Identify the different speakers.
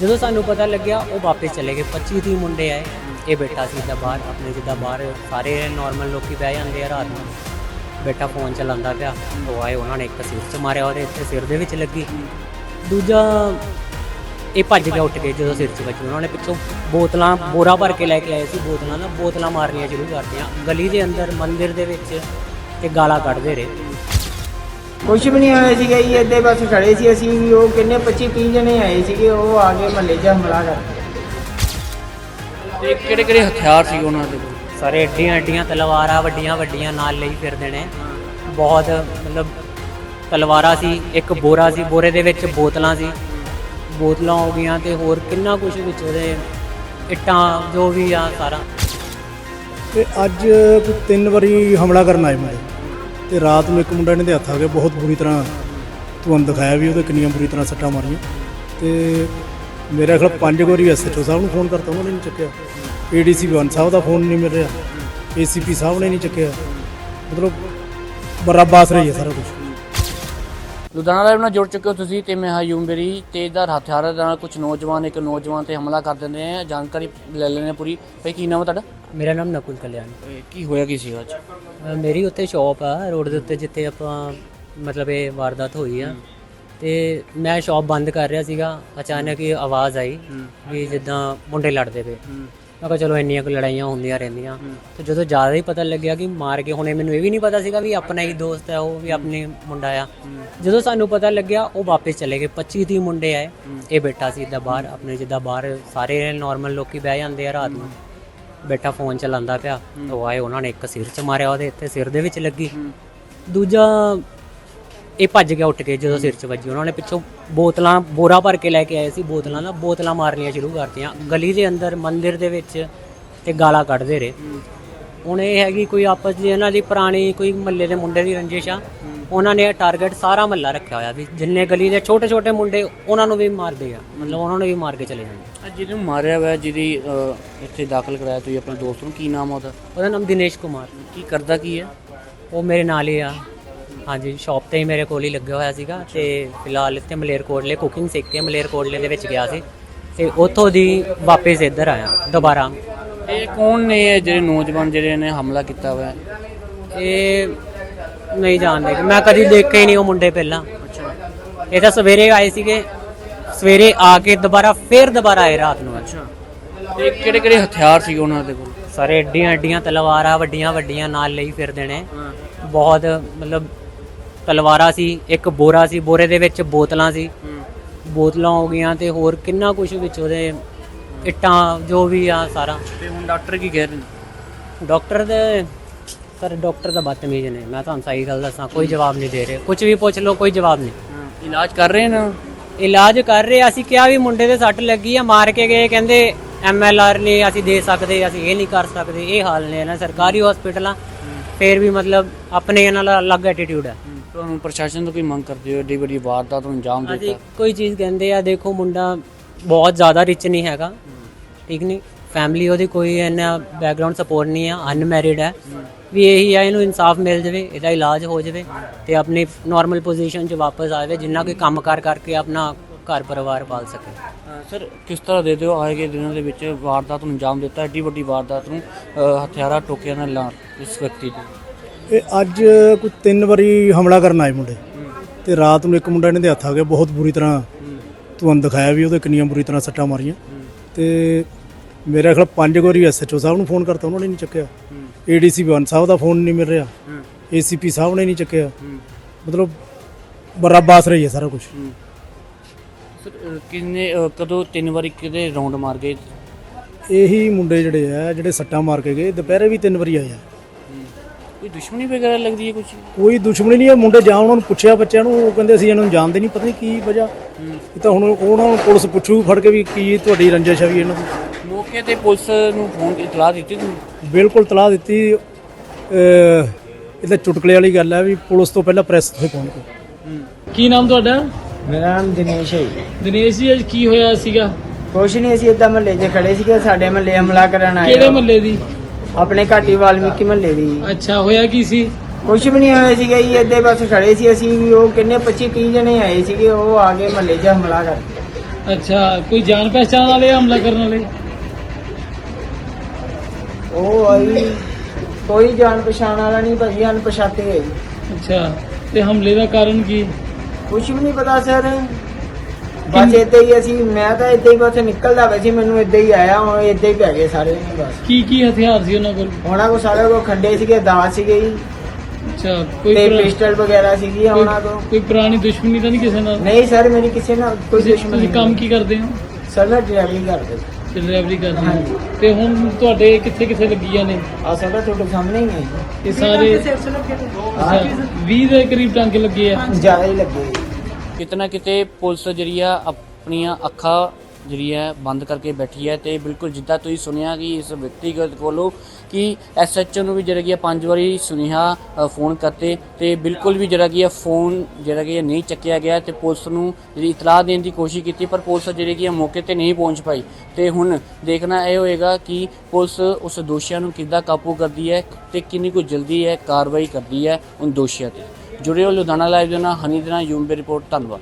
Speaker 1: ਜਦੋਂ ਸਾਨੂੰ ਪਤਾ ਲੱਗਿਆ, ਉਹ ਵਾਪਸ ਚਲੇ ਗਏ। 25 30 ਮੁੰਡੇ ਆਏ, ਇਹ ਬੇਟਾ ਸੀ ਇੱਦਾਂ ਬਾਹਰ, ਆਪਣੇ ਜਿੱਦਾਂ ਬਾਹਰ ਸਾਰੇ ਨਾਰਮਲ ਲੋਕੀ ਬਹਿ ਜਾਂਦੇ ਆ ਰਾਤ ਨੂੰ। ਬੇਟਾ ਫੋਨ ਚਲਾਉਂਦਾ ਪਿਆ, ਉਹ ਆਏ, ਉਹਨਾਂ ਨੇ ਇੱਕ ਸਿਰ 'ਚ ਮਾਰਿਆ ਉਹਦੇ ਇੱਥੇ ਸਿਰ ਦੇ ਵਿੱਚ ਲੱਗੀ। ਦੂਜਾ, ਇਹ ਭੱਜ ਗਿਆ ਉੱਠ ਕੇ, ਜਦੋਂ ਸਿਰ 'ਚ ਵੱਜੀ, ਉਹਨਾਂ ਨੇ ਪਿੱਛੋਂ ਬੋਤਲਾਂ, ਬੋਰਾ ਭਰ ਕੇ ਲੈ ਕੇ ਆਏ ਸੀ ਬੋਤਲਾਂ ਨਾ ਬੋਤਲਾਂ ਮਾਰਨੀਆਂ ਸ਼ੁਰੂ ਕਰਤੀਆਂ ਗਲੀ ਦੇ ਅੰਦਰ, ਮੰਦਿਰ ਦੇ ਵਿੱਚ ਤੇ ਗਾਲਾਂ ਕੱਢਦੇ ਰਹੇ।
Speaker 2: ਕੁਛ ਵੀ ਨਹੀਂ ਹੋਇਆ ਸੀਗਾ ਜੀ ਇੱਥੇ ਬਸ ਖੜੇ ਸੀ ਅਸੀਂ ਵੀ ਉਹ ਕਿੰਨੇ 25 30 ਜਣੇ ਆਏ ਸੀਗੇ ਉਹ ਆ ਕੇ ਮਹੱਲੇ 'ਚ ਹਮਲਾ ਕਰ
Speaker 3: ਤੇ ਕਿਹੜੇ ਕਿਹੜੇ ਹਥਿਆਰ ਸੀ ਉਹਨਾਂ ਦੇ? ਕੋਲ
Speaker 1: ਸਾਰੇ ਏਡੀਆਂ ਏਡੀਆਂ ਤਲਵਾਰਾਂ ਵੱਡੀਆਂ ਵੱਡੀਆਂ ਨਾਲ ਲਈ ਫਿਰਦੇ ਨੇ। ਬਹੁਤ ਮਤਲਬ ਤਲਵਾਰਾਂ ਸੀ ਇੱਕ ਬੋਰਾ ਸੀ ਬੋਰੇ ਦੇ ਵਿੱਚ ਬੋਤਲਾਂ ਸੀ। ਬੋਤਲਾਂ ਹੋ ਗਈਆਂ ਤੇ ਹੋਰ ਕਿੰਨਾ ਕੁਝ ਵਿੱਚ ਉਹਦੇ ਇੱਟਾਂ ਜੋ ਵੀ ਆ ਸਾਰਾ।
Speaker 4: ਤੇ ਅੱਜ ਕੋਈ ਤਿੰਨ ਵਾਰੀ ਹਮਲਾ ਕਰਨ ਆਏ ਮੁੰਡੇ। ਤੇ ਰਾਤ ਨੂੰ ਇੱਕ ਮੁੰਡਾ ਇਹਨਾਂ ਦੇ ਹੱਥ ਆ ਗਿਆ, ਬਹੁਤ ਬੁਰੀ ਤਰ੍ਹਾਂ ਤੁਹਾਨੂੰ ਦਿਖਾਇਆ ਵੀ ਉਹਦੇ ਕਿੰਨੀਆਂ ਬੁਰੀ ਤਰ੍ਹਾਂ ਸੱਟਾਂ ਮਾਰੀਆਂ। ਤੇ ਮੇਰੇ ਖਿਆਲ ਪੰਜ ਕੁ ਵਾਰੀ ਐਸਐਚਓ ਸਾਹਿਬ ਨੂੰ ਫੋਨ ਕਰਤਾ, ਉਹਨਾਂ ਨੇ ਨਹੀਂ ਚੱਕਿਆ। ਏਡੀਸੀ ਵਨ ਸਾਹਿਬ ਦਾ ਫੋਨ ਨਹੀਂ ਮਿਲ ਰਿਹਾ ਏਸੀਪੀ ਸਾਹਿਬ ਨੇ ਨਹੀਂ ਚੱਕਿਆ। ਮਤਲਬ ਬਰਾਬਾਸ ਰਹੀ ਹੈ ਸਾਰਾ ਕੁਝ
Speaker 3: ਲੁਧਿਆਣਾ ਲਾਈਵ ਨਾਲ ਜੁੜ ਚੁੱਕੇ ਹੋ ਤੁਸੀਂ ਤੇ ਮੈਂ ਹਾਂ ਯੂਮਬੇਰੀ ਤੇਜ਼ਦਾਰ ਹਥਿਆਰਾਂ ਦੇ ਨਾਲ ਕੁਝ ਨੌਜਵਾਨ, ਇੱਕ ਨੌਜਵਾਨ ਤੇ ਹਮਲਾ ਕਰ ਦਿੰਦੇ ਆ। ਜਾਣਕਾਰੀ ਲੈ ਲੈਣੇ ਪੂਰੀ। ਭਈ, ਕੀ ਨਾਮ ਹੈ ਤੁਹਾਡਾ?
Speaker 1: ਮੇਰਾ ਨਾਮ ਨਕੁਲ ਕਲਿਆਣ।
Speaker 3: ਇਹ ਕੀ ਹੋਇਆ ਕੀ ਸੀ ਅੱਜ?
Speaker 1: ਅ, ਮੇਰੀ ਉੱਥੇ ਸ਼ਾਪ ਆ ਰੋਡ ਦੇ ਉੱਤੇ ਜਿੱਥੇ ਆਪਾਂ ਮਤਲਬ ਇਹ ਵਾਰਦਾਤ ਹੋਈ ਆ। ਤੇ ਮੈਂ ਸ਼ਾਪ ਬੰਦ ਕਰ ਰਿਹਾ ਸੀਗਾ ਅਚਾਨਕ ਹੀ ਆਵਾਜ਼ ਆਈ ਵੀ ਜਿੱਦਾਂ ਮੁੰਡੇ ਲੜਦੇ ਪਏ। ਮੈਂ ਕਿਹਾ ਚਲੋ ਇੰਨੀਆਂ ਕੁ ਲੜਾਈਆਂ ਹੁੰਦੀਆਂ ਰਹਿੰਦੀਆਂ। ਤੇ ਜਦੋਂ ਜ਼ਿਆਦਾ ਹੀ ਪਤਾ ਲੱਗਿਆ ਕਿ ਮਾਰ ਕੇ ਹੁਣੇ ਮੈਨੂੰ ਇਹ ਵੀ ਨਹੀਂ ਪਤਾ ਸੀਗਾ ਵੀ ਆਪਣਾ ਹੀ ਦੋਸਤ ਹੈ ਉਹ ਵੀ ਆਪਣੇ ਮੁੰਡਾ ਆ। ਜਦੋਂ ਸਾਨੂੰ ਪਤਾ ਲੱਗਿਆ ਉਹ ਵਾਪਸ ਚਲੇ ਗਏ। 25 30 ਮੁੰਡੇ ਆਏ। ਇਹ ਬੈਠਾ ਸੀ ਇੱਦਾਂ ਬਾਹਰ ਆਪਣੇ ਜਿੱਦਾਂ ਬਾਹਰ ਸਾਰੇ ਨਾਰਮਲ ਲੋਕੀ ਬਹਿ ਜਾਂਦੇ ਆ ਰਾਤ ਨੂੰ। ਬੇਟਾ ਫੋਨ ਚਲਾਉਂਦਾ ਪਿਆ ਉਹ ਆਏ ਉਹਨਾਂ ਨੇ ਇੱਕ ਸਿਰ 'ਚ ਮਾਰਿਆ ਉਹਦੇ ਇੱਥੇ ਸਿਰ ਦੇ ਵਿੱਚ ਲੱਗੀ। ਦੂਜਾ ਇਹ ਭੱਜ ਗਿਆ ਉੱਠ ਕੇ ਜਦੋਂ ਸਿਰ 'ਚ ਵੱਜੀ ਉਹਨਾਂ ਨੇ ਪਿੱਛੋਂ ਬੋਤਲਾਂ ਬੋਰਾ ਭਰ ਕੇ ਲੈ ਕੇ ਆਏ ਸੀ ਬੋਤਲਾਂ ਨਾ ਬੋਤਲਾਂ ਮਾਰਨੀਆਂ ਸ਼ੁਰੂ ਕਰਤੀਆਂ। ਗਲੀ ਦੇ ਅੰਦਰ ਮੰਦਿਰ ਦੇ ਵਿੱਚ ਤੇ ਗਾਲਾਂ ਕੱਢਦੇ ਰਹੇ। ਹੁਣ ਇਹ ਹੈਗੀ ਕੋਈ ਆਪਸ ਦੀ ਇਹਨਾਂ ਦੀ ਪੁਰਾਣੀ ਕੋਈ ਮਹੱਲੇ ਦੇ ਮੁੰਡੇ ਦੀ ਰੰਜਿਸ਼ ਆ ਉਹਨਾਂ ਨੇ ਟਾਰਗੇਟ ਸਾਰਾ ਮਹੱਲਾ ਰੱਖਿਆ ਹੋਇਆ ਵੀ ਜਿੰਨੇ ਗਲੀ ਦੇ ਛੋਟੇ ਛੋਟੇ ਮੁੰਡੇ ਉਹਨਾਂ ਨੂੰ ਵੀ ਮਾਰਦੇ ਆ ਮਤਲਬ ਉਹਨਾਂ ਨੂੰ ਵੀ ਮਾਰ ਕੇ ਚਲੇ ਜਾਂਦੇ
Speaker 3: ਅੱਜ ਜਿਹਨੂੰ ਮਾਰਿਆ ਹੋਇਆ ਜਿਹਦੀ ਇੱਥੇ ਦਾਖਲ ਕਰਾਇਆ ਤੁਸੀਂ ਆਪਣੇ ਦੋਸਤ ਨੂੰ ਕੀ ਨਾਮ ਆ ਉਹਦਾ?
Speaker 1: ਉਹਦਾ ਨਾਮ ਦਿਨੇਸ਼ ਕੁਮਾਰ।
Speaker 3: ਕੀ ਕਰਦਾ ਕੀ ਹੈ
Speaker 1: ਉਹ ਮੇਰੇ ਨਾਲ ਹੀ ਆ। ਹਾਂਜੀ ਸ਼ਾਪ ਤੇ ਹੀ ਮੇਰੇ ਕੋਲ ਹੀ ਲੱਗਿਆ ਹੋਇਆ ਸੀਗਾ ਤੇ ਫਿਲਹਾਲ ਇੱਥੇ ਮਲੇਰਕੋਟਲੇ ਕੁਕਿੰਗ ਸਿੱਖ ਕੇ ਮਲੇਰਕੋਟਲੇ ਦੇ ਵਿੱਚ ਗਿਆ ਸੀ। ਤੇ ਉੱਥੋਂ ਦੀ ਵਾਪਸ ਇੱਧਰ ਆਇਆ ਦੁਬਾਰਾ।
Speaker 3: ਇਹ ਕੌਣ ਨੇ ਇਹ ਜਿਹੜੇ ਨੌਜਵਾਨ ਜਿਹੜੇ ਨੇ ਹਮਲਾ ਕੀਤਾ ਹੋਇਆ? ਹੈ?
Speaker 1: ਇਹ ਨਹੀਂ ਜਾਣਦੇ। ਮੈਂ ਕਦੀ ਦੇਖੇ ਹੀ ਨਹੀਂ ਉਹ ਮੁੰਡੇ ਪਹਿਲਾਂ।
Speaker 3: ਅੱਛਾ
Speaker 1: ਇਹ ਤਾਂ ਸਵੇਰੇ ਆਏ ਸੀਗੇ। ਸਵੇਰੇ ਆ ਕੇ ਦੁਬਾਰਾ ਫੇਰ ਦੁਬਾਰਾ ਆਏ ਰਾਤ ਨੂੰ।
Speaker 3: ਅੱਛਾ। ਤੇ ਕਿਹੜੇ ਕਿਹੜੇ ਹਥਿਆਰ ਸੀ ਉਹਨਾਂ ਦੇ ਕੋਲ?
Speaker 1: ਸਾਰੇ ਏਡੀਆਂ ਏਡੀਆਂ ਤਲਵਾਰਾਂ ਵੱਡੀਆਂ ਵੱਡੀਆਂ ਨਾਲ ਲਈ ਫਿਰਦੇ ਨੇ। ਬਹੁਤ ਮਤਲਬ ਤਲਵਾਰਾਂ ਸੀ ਇੱਕ ਬੋਰਾ ਸੀ ਬੋਰੇ ਦੇ ਵਿੱਚ ਬੋਤਲਾਂ ਸੀ। ਬੋਤਲਾਂ ਹੋ ਗਈਆਂ ਤੇ ਹੋਰ ਕਿੰਨਾ ਕੁਝ ਵਿੱਚ ਉਹਦੇ ਇੱਟਾਂ ਜੋ ਵੀ ਆ ਸਾਰਾ।
Speaker 3: ਤੇ ਹੁਣ ਡਾਕਟਰ ਕੀ ਕਹਿ ਰਹੇ ਨੇ?
Speaker 1: ਡਾਕਟਰ ਦੇ ਸਰ ਡਾਕਟਰ ਤਾਂ ਬਦਤਮੀਜ਼ ਨੇ। ਮੈਂ ਤੁਹਾਨੂੰ ਸਹੀ ਗੱਲ ਦੱਸਾਂ ਕੋਈ ਜਵਾਬ ਨਹੀਂ ਦੇ ਰਹੇ। ਕੁਝ ਵੀ ਪੁੱਛ ਲਓ ਕੋਈ ਜਵਾਬ ਨਹੀਂ।
Speaker 3: ਇਲਾਜ ਕਰ ਰਹੇ ਨੇ?
Speaker 1: ਇਲਾਜ ਕਰ ਰਹੇ ਅਸੀਂ ਕਿਹਾ ਵੀ ਮੁੰਡੇ ਦੇ ਸੱਟ ਲੱਗੀ ਆ ਮਾਰ ਕੇ ਗਏ ਕਹਿੰਦੇ ਐਮਐਲਆਰ ਨਹੀਂ ਅਸੀਂ ਦੇ ਸਕਦੇ ਅਸੀਂ ਇਹ ਨਹੀਂ ਕਰ ਸਕਦੇ ਇਹ ਹਾਲ ਨੇ ਨਾ ਸਰਕਾਰੀ ਹਸਪੀਟਲਾਂ ਫੇਰ ਵੀ ਮਤਲਬ ਆਪਣੇ ਇਹਨਾਂ ਦਾ ਅਲੱਗ ਐਟੀਟਿਊਡ ਹੈ
Speaker 3: ਤੁਹਾਨੂੰ ਪ੍ਰਸ਼ਾਸਨ ਤੋਂ ਕੋਈ ਮੰਗ ਕਰਦੇ ਹੋ? ਏਡੀ ਵੱਡੀ ਵਾਰਦਾਤ ਨੂੰ ਅੰਜਾਮ
Speaker 1: ਅਸੀਂ
Speaker 3: ਦਿੱਤਾ
Speaker 1: ਕੋਈ ਚੀਜ਼ ਕਹਿੰਦੇ ਆ ਦੇਖੋ ਮੁੰਡਾ ਬਹੁਤ ਜ਼ਿਆਦਾ ਰਿਚ ਨਹੀਂ ਹੈਗਾ ਠੀਕ ਨਹੀਂ? ਫੈਮਿਲੀ ਉਹਦੀ ਕੋਈ ਇੰਨਾ ਬੈਕਗ੍ਰਾਉਂਡ ਸਪੋਰਟ ਨਹੀਂ ਆ ਅਨਮੈਰਿਡ ਹੈ। ਵੀ ਇਹੀ ਆ ਇਹਨੂੰ ਇਨਸਾਫ ਮਿਲ ਜਾਵੇ ਇਹਦਾ ਇਲਾਜ ਹੋ ਜਾਵੇ ਤੇ ਆਪਣੀ ਨਾਰਮਲ ਪੋਜੀਸ਼ਨ 'ਚ ਵਾਪਸ ਆਵੇ ਜਿੰਨਾ ਕੋਈ ਕੰਮਕਾਰ ਕਰਕੇ ਆਪਣਾ ਘਰ ਪਰਿਵਾਰ ਪਾਲ ਸਕੇ।
Speaker 3: ਸਰ ਕਿਸ ਤਰ੍ਹਾਂ ਦੇ ਦਿਓ ਆਏਗੇ ਦਿਨਾਂ ਦੇ ਵਿੱਚ ਵਾਰਦਾਤ ਨੂੰ ਅੰਜਾਮ ਦਿੱਤਾ ਏਡੀ ਵੱਡੀ ਵਾਰਦਾਤ ਨੂੰ ਹਥਿਆਰਾਂ ਟੋਕਿਆਂ ਨਾਲ ਇਸ ਵਿਅਕਤੀ ਨੂੰ
Speaker 4: ਇਹ ਅੱਜ ਕੋਈ ਤਿੰਨ ਵਾਰੀ ਹਮਲਾ ਕਰਨ ਆਏ ਮੁੰਡੇ। ਤੇ ਰਾਤ ਨੂੰ ਇੱਕ ਮੁੰਡਾ ਇਹਨਾਂ ਦੇ ਹੱਥ ਆ ਗਿਆ ਬਹੁਤ ਬੁਰੀ ਤਰ੍ਹਾਂ ਤੁਹਾਨੂੰ ਦਿਖਾਇਆ ਵੀ ਉਹਦੇ ਕਿੰਨੀਆਂ ਬੁਰੀ ਤਰ੍ਹਾਂ ਸੱਟਾਂ ਮਾਰੀਆਂ। ਤੇ ਮੇਰੇ ਖਿਆਲ ਪੰਜ ਵਾਰੀ ਐਸਐਚਓ ਸਾਹਿਬ ਨੂੰ ਫੋਨ ਕਰਤਾ ਉਹਨਾਂ ਨੇ ਨਹੀਂ ਚੱਕਿਆ। ਏਡੀਸੀ ਵਨ ਸਾਹਿਬ ਦਾ ਫੋਨ ਨਹੀਂ ਮਿਲ ਰਿਹਾ। ਏਸੀਪੀ ਸਾਹਿਬ ਨੇ ਨਹੀਂ ਚੱਕਿਆ। ਮਤਲਬ ਬਰਾਬਾਸ ਰਹੀ ਹੈ ਸਾਰਾ ਕੁਝ
Speaker 3: ਸਰ ਕਿੰਨੇ ਕਦੋਂ ਤਿੰਨ ਵਾਰੀ ਕਿਹਦੇ ਰੌਂਡ ਮਾਰ ਗਏ?
Speaker 4: ਇਹੀ ਮੁੰਡੇ ਜਿਹੜੇ ਆ ਜਿਹੜੇ ਸੱਟਾਂ ਮਾਰ ਕੇ ਗਏ ਦੁਪਹਿਰੇ ਵੀ ਤਿੰਨ ਵਾਰੀ ਆਏ ਆ।
Speaker 3: ਕੋਈ ਦੁਸ਼ਮਣੀ ਵਗੈਰਾ ਲੱਗਦੀ ਹੈ ਕੁਝ
Speaker 4: ਕੋਈ ਦੁਸ਼ਮਣੀ ਨਹੀਂ ਹੈ ਮੁੰਡੇ ਜਾਂ ਉਹਨਾਂ ਨੂੰ ਪੁੱਛਿਆ ਬੱਚਿਆਂ ਨੂੰ ਉਹ ਕਹਿੰਦੇ ਅਸੀਂ ਇਹਨਾਂ ਨੂੰ ਜਾਣਦੇ ਨਹੀਂ ਪਤਾ ਨਹੀਂ ਕੀ ਵਜ੍ਹਾ। ਇਹ ਤਾਂ ਹੁਣ ਉਹਨਾਂ ਨੂੰ ਪੁਲਿਸ ਪੁੱਛੂ ਫੜ ਕੇ ਵੀ ਕੀ ਤੁਹਾਡੀ ਰੰਜਿਸ਼ ਹੈ ਵੀ ਇਹਨਾਂ ਦੀ।
Speaker 3: ਮੌਕੇ ਤੇ ਪੁਲਿਸ ਨੂੰ ਫੋਨ ਇਤਲਾਹ ਦਿੱਤੀ ਤੁਸੀਂ?
Speaker 4: ਬਿਲਕੁਲ ਤਲਾਹ ਦਿੱਤੀ। ਅਹ ਇਹ ਤਾਂ ਚੁਟਕਲੇ ਵਾਲੀ ਗੱਲ ਹੈ ਵੀ ਪੁਲਿਸ ਤੋਂ ਪਹਿਲਾਂ ਪ੍ਰੈਸ ਤੇ ਪਹੁੰਚ ਗਈ
Speaker 5: ਕੀ ਨਾਮ ਤੁਹਾਡਾ?
Speaker 2: ਮੇਰਾ ਨਾਮ ਦਿਨੇਸ਼ ਹੈ ਜੀ।
Speaker 5: ਦਿਨੇਸ਼ ਜੀ ਅੱਜ ਕੀ ਹੋਇਆ ਸੀਗਾ?
Speaker 2: ਕੁਛ ਨਹੀਂ ਅਸੀਂ ਇੱਦਾਂ ਮਹੱਲੇ 'ਚ ਖੜੇ ਸੀਗੇ ਸਾਡੇ ਮਹੱਲੇ ਹਮਲਾ ਕਰਨ ਆਏ
Speaker 5: ਕਿਹੜੇ। ਮਹੱਲੇ ਦੀ?
Speaker 2: ਆਪਣੇ ਘਾਟੀ ਵਾਲਮੀਕੀ ਮਹੱਲੇ ਦੀ।
Speaker 5: ਅੱਛਾ ਹੋਇਆ ਕੀ ਸੀ?
Speaker 2: ਕੁਛ ਵੀ ਨਹੀਂ ਹੋਇਆ ਸੀਗਾ ਜੀ ਇੱਥੇ ਬਸ ਖੜੇ ਸੀ ਅਸੀਂ ਵੀ ਉਹ ਕਿੰਨੇ 25 30 ਜਣੇ ਆਏ ਸੀਗੇ ਉਹ ਆ ਕੇ ਮਹੱਲੇ 'ਚ ਹਮਲਾ ਕਰ
Speaker 5: ਅੱਛਾ ਕੋਈ ਜਾਣ ਪਹਿਚਾਣ ਵਾਲੇ ਆ ਹਮਲਾ ਕਰਨ ਵਾਲੇ?
Speaker 2: ਉਹ ਆਈ। ਕੋਈ ਜਾਣ ਪਛਾਣ ਵਾਲਾ ਨਹੀਂ ਭਾਜੀ ਅਣਪਛਾਤੇ ਹੈ।
Speaker 5: ਅੱਛਾ ਤੇ ਹਮਲੇ ਦਾ ਕਾਰਨ ਕੀ?
Speaker 2: ਕੁਝ ਵੀ ਨਹੀਂ ਪਤਾ ਸਰ। ਬਸ ਏਦਾਂ ਹੀ ਅਸੀਂ ਮੈਂ ਤਾਂ ਏਦਾਂ ਹੀ ਬਸ ਨਿਕਲਦਾ ਵੈਸੇ ਮੈਨੂੰ ਏਦਾਂ ਹੀ ਆਇਆ ਹੁਣ ਏਦਾਂ ਹੀ ਪੈ ਗਏ ਸਾਰੇ ਬਸ।
Speaker 5: ਕੀ ਕੀ ਹਥਿਆਰ ਸੀ ਉਹਨਾਂ ਕੋਲ?
Speaker 2: ਉਹਨਾਂ ਕੋ ਸਾਰੇ ਕੋ ਖੰਡੇ ਸੀਗੇ ਦਾਤ ਸੀਗੇ। ਜੀ
Speaker 5: ਅੱਛਾ ਕੋਈ
Speaker 2: ਤੇ
Speaker 5: ਪੁਰਾ-
Speaker 2: ਪਿਸਟਲ ਵਗੈਰਾ ਸੀਗੀ ਉਹਨਾਂ ਕੋ
Speaker 5: ਕੋਈ ਪੁਰਾਣੀ ਦੁਸ਼ਮਣੀ ਤਾਂ ਨਹੀਂ ਕਿਸੇ ਨਾਲ?
Speaker 2: ਨਹੀਂ ਸਰ ਮੇਰੀ ਕਿਸੇ ਨਾਲ ਕੋਈ
Speaker 5: ਤੁਸੀਂ
Speaker 2: ਦੁਸ਼ਮਣੀ
Speaker 5: ਤੁਸੀਂ ਕੰਮ ਕੀ ਕਰਦੇ ਹੋ?
Speaker 2: ਸਰ ਮੈਂ ਡਰਾਈਵਿੰਗ ਕਰਦੇ
Speaker 5: ਤੇ ਡਰਾਈਵਰੀ ਕਰਦੇ
Speaker 2: ਹਾਂਜੀ।
Speaker 5: ਹੋ ਤੇ ਹੁਣ ਤੁਹਾਡੇ ਕਿੱਥੇ ਕਿੱਥੇ ਲੱਗੀਆਂ ਨੇ?
Speaker 2: ਆ ਸਾਡਾ ਤੁਹਾਡੇ ਸਾਹਮਣੇ ਹੀ ਹੈ
Speaker 5: ਇਹ ਸਾਰੇ ਅੱਛਾ 20 ਦੇ ਕਰੀਬ ਟਾਂਕੇ ਲੱਗੇ ਆ।
Speaker 2: ਜ਼ਿਆਦਾ ਹੀ ਲੱਗੇ। ਜੀ।
Speaker 3: ਕਿਤੇ ਨਾ ਕਿਤੇ ਪੁਲਿਸ ਜਿਹੜੀ ਆ ਆਪਣੀਆਂ ਅੱਖਾਂ ਜਿਹੜੀ ਹੈ, ਬੰਦ ਕਰਕੇ ਬੈਠੀ ਹੈ ਤੇ ਬਿਲਕੁਲ ਜਿੱਦਾਂ ਤੁਸੀਂ ਸੁਣਿਆ ਕਿ ਇਸ ਵਿਅਕਤੀਗਤ ਕੋਲੋਂ ਕਿ ਐਸਐਚਓ ਨੂੰ ਵੀ ਜਿਹੜਾ ਕਿ ਪੰਜ ਵਾਰੀ ਸੁਨੇਹਾ ਫੋਨ ਕਰਤੇ ਤੇ ਬਿਲਕੁਲ ਵੀ ਜਿਹੜਾ ਕਿ ਹੈ ਫੋਨ ਜਿਹੜਾ ਕਿ ਨਹੀਂ ਚੱਕਿਆ ਗਿਆ ਤੇ ਪੁਲਿਸ ਨੂੰ ਜਿਹੜੀ ਇਤਲਾਹ ਦੇਣ ਦੀ ਕੋਸ਼ਿਸ਼ ਕੀਤੀ, ਪਰ ਪੁਲਿਸ ਜਿਹੜੀ ਕਿ ਮੌਕੇ ਤੇ ਨਹੀਂ ਪਹੁੰਚ ਪਾਈ। ਤੇ ਹੁਣ ਦੇਖਣਾ ਇਹ ਹੋਏਗਾ ਕਿ ਪੁਲਿਸ ਉਸ ਦੋਸ਼ੀਆਂ ਨੂੰ ਕਿੱਦਾਂ ਕਾਬੂ ਕਰਦੀ ਹੈ ਤੇ ਕਿੰਨੀ ਕੁ ਜਲਦੀ ਹੈ ਕਾਰਵਾਈ ਕਰਦੀ ਹੈ ਉਨ ਦੋਸ਼ੀਆਂ ਤੇ। ਜੁੜੇ ਹੋ ਲੁਧਿਆਣਾ ਲਾਈਵ ਦੇ ਨਾਲ, ਹਨੀ ਦੇ ਨਾਲ, ਯੂਮ ਰਿਪੋਰਟ, ਧੰਨਵਾਦ।